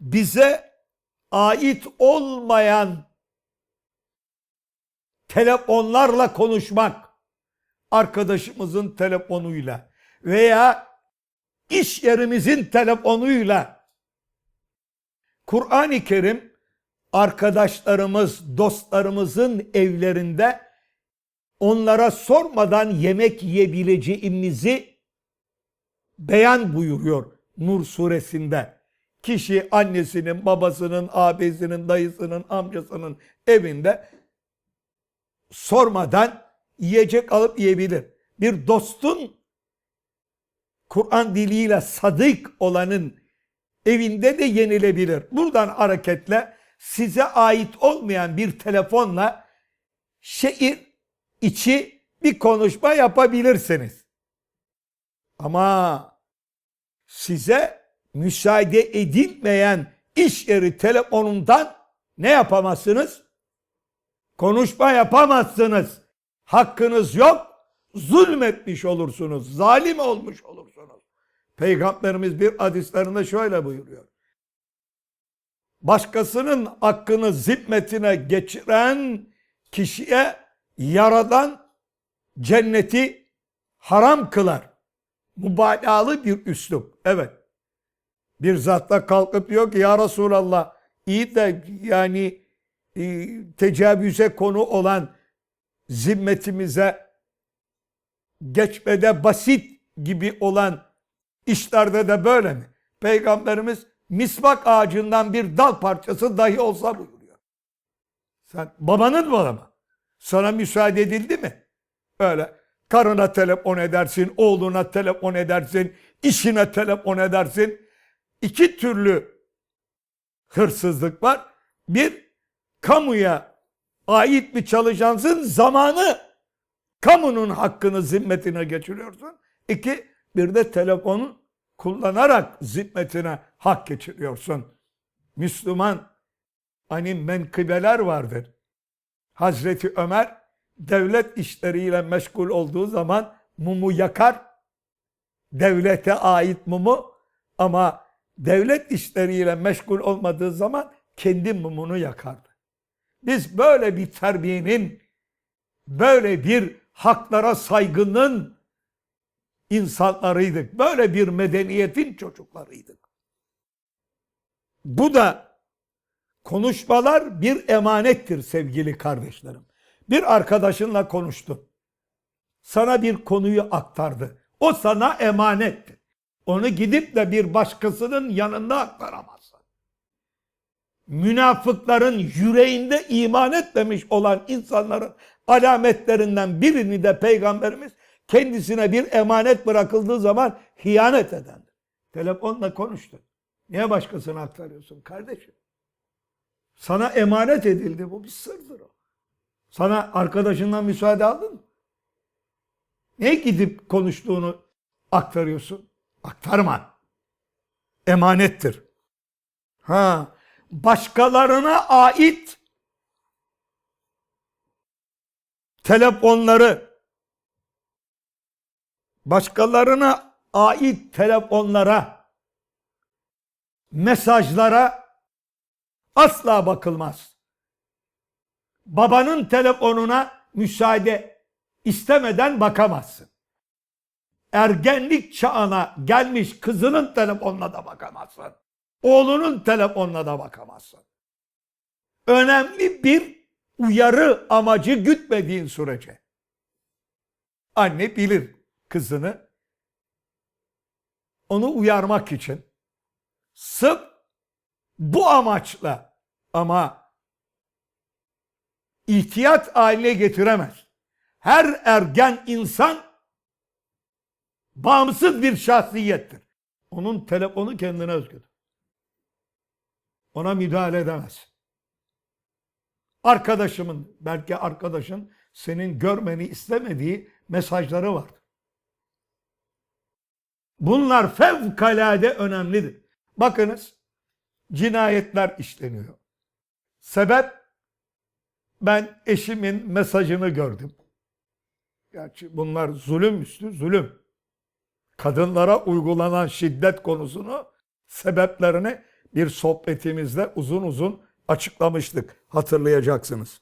bize ait olmayan telefonlarla konuşmak, arkadaşımızın telefonuyla veya iş yerimizin telefonuyla Kur'an-ı Kerim arkadaşlarımız, dostlarımızın evlerinde onlara sormadan yemek yiyebileceğimizi beyan buyuruyor Nur suresinde. Kişi annesinin, babasının, abisinin, dayısının, amcasının evinde sormadan yiyecek alıp yiyebilir. Bir dostun Kur'an diliyle sadık olanın evinde de yenilebilir. Buradan hareketle size ait olmayan bir telefonla şehir içi bir konuşma yapabilirsiniz. Ama size müsaade edilmeyen iş yeri telefonundan ne yapamazsınız? Konuşma yapamazsınız. Hakkınız yok. Zulmetmiş olursunuz. Zalim olmuş olursunuz. Peygamberimiz bir hadislerinde şöyle buyuruyor. Başkasının hakkını zimmetine geçiren kişiye yaradan cenneti haram kılar. Mübalağalı bir üslup. Evet. Bir zatla kalkıp diyor ki ya Resulallah iyi de yani e, tecavüze konu olan zimmetimize geçmede basit gibi olan işlerde de böyle mi? Peygamberimiz misvak ağacından bir dal parçası dahi olsa buyuruyor. Sen babanın mı ama? Sana müsaade edildi mi? Öyle karına telefon edersin, oğluna telefon edersin, işine telefon edersin. İki türlü hırsızlık var. Bir, kamuya ait bir çalışansın zamanı kamunun hakkını zimmetine geçiriyorsun. İki, bir de telefonun kullanarak zimmetine hak geçiriyorsun. Müslüman hani menkıbeler vardır. Hazreti Ömer devlet işleriyle meşgul olduğu zaman mumu yakar. Devlete ait mumu ama devlet işleriyle meşgul olmadığı zaman kendi mumunu yakardı. Biz böyle bir terbiyenin, böyle bir haklara saygının insanlarıydık. Böyle bir medeniyetin çocuklarıydık. Bu da konuşmalar bir emanettir sevgili kardeşlerim. Bir arkadaşınla konuştun. Sana bir konuyu aktardı. O sana emanetti. Onu gidip de bir başkasının yanında aktaramazsın. Münafıkların yüreğinde iman etmemiş olan insanların alametlerinden birini de Peygamberimiz kendisine bir emanet bırakıldığı zaman hıyanet edendir. Telefonla konuştu. Niye başkasına aktarıyorsun kardeşim? Sana emanet edildi. Bu bir sırdır o. Sana arkadaşından müsaade aldın mı? Ne gidip konuştuğunu aktarıyorsun? Aktarma. Emanettir. Ha, başkalarına ait telefonları başkalarına ait telefonlara mesajlara asla bakılmaz. Babanın telefonuna müsaade istemeden bakamazsın. Ergenlik çağına gelmiş kızının telefonuna da bakamazsın. Oğlunun telefonuna da bakamazsın. Önemli bir uyarı amacı gütmediğin sürece. Anne bilir kızını onu uyarmak için sırf bu amaçla ama ihtiyat haline getiremez. Her ergen insan bağımsız bir şahsiyettir. Onun telefonu kendine özgüdür. Ona müdahale edemez. Arkadaşımın, belki arkadaşın senin görmeni istemediği mesajları var. Bunlar fevkalade önemlidir. Bakınız cinayetler işleniyor. Sebep ben eşimin mesajını gördüm. Gerçi bunlar zulüm üstü zulüm. Kadınlara uygulanan şiddet konusunu sebeplerini bir sohbetimizde uzun uzun açıklamıştık hatırlayacaksınız.